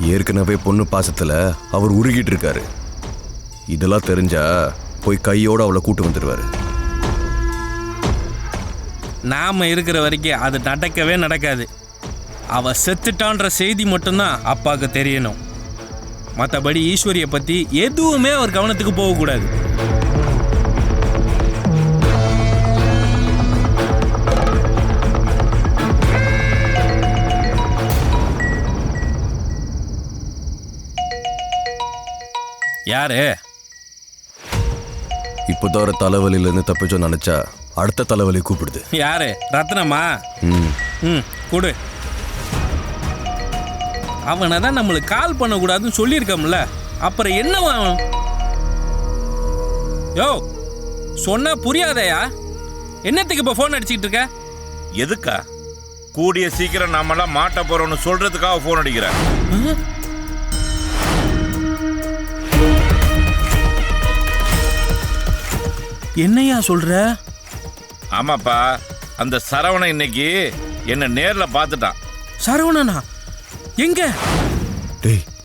ஏற்கனவே பொண்ணு பாசத்துல அவர் உருகிட்டு இருக்காரு. இதெல்லாம் தெரிஞ்சா போய் கையோட அவளை கூட்டு வந்துடுவாரு நாம இருக்கிற வரைக்கும் அது நடக்கவே நடக்காது. அவ செத்துட்டான்ற செய்தி மட்டும்தான் அப்பாவுக்கு தெரியணும். மற்றபடி ஈஸ்வரியை பற்றி எதுவுமே அவர் கவனத்துக்கு போகக்கூடாது. யாரு? இப்போதான் ஒரு தலைவலியிலேருந்து தப்பிச்சோன்னு நினைச்சா அடுத்த தலைவலி கூப்பிடுது. யாரு? ரத்னமா? ம். ம் கொடு. அவனை தான் நம்மளுக்கு கால் பண்ணக்கூடாதுன்னு சொல்லியிருக்கோம்ல. அப்புறம் என்னவா அவன்? யோ சொன்னா புரியாதயா? என்னத்துக்கு இப்போ ஃபோன் அடிச்சிட்டு இருக்க? எதுக்கா? கூடிய சீக்கிரம் நாமெல்லாம் மாட்ட போறோம்னு சொல்றதுக்காக ஃபோன் அடிக்கிறேன் என்னையா சொல்ற? ஆமாப்பா அந்த சரவணன் இன்னைக்கு என்ன நேர்ல பார்த்துட்டான். சரவணனா? எங்க? டேய்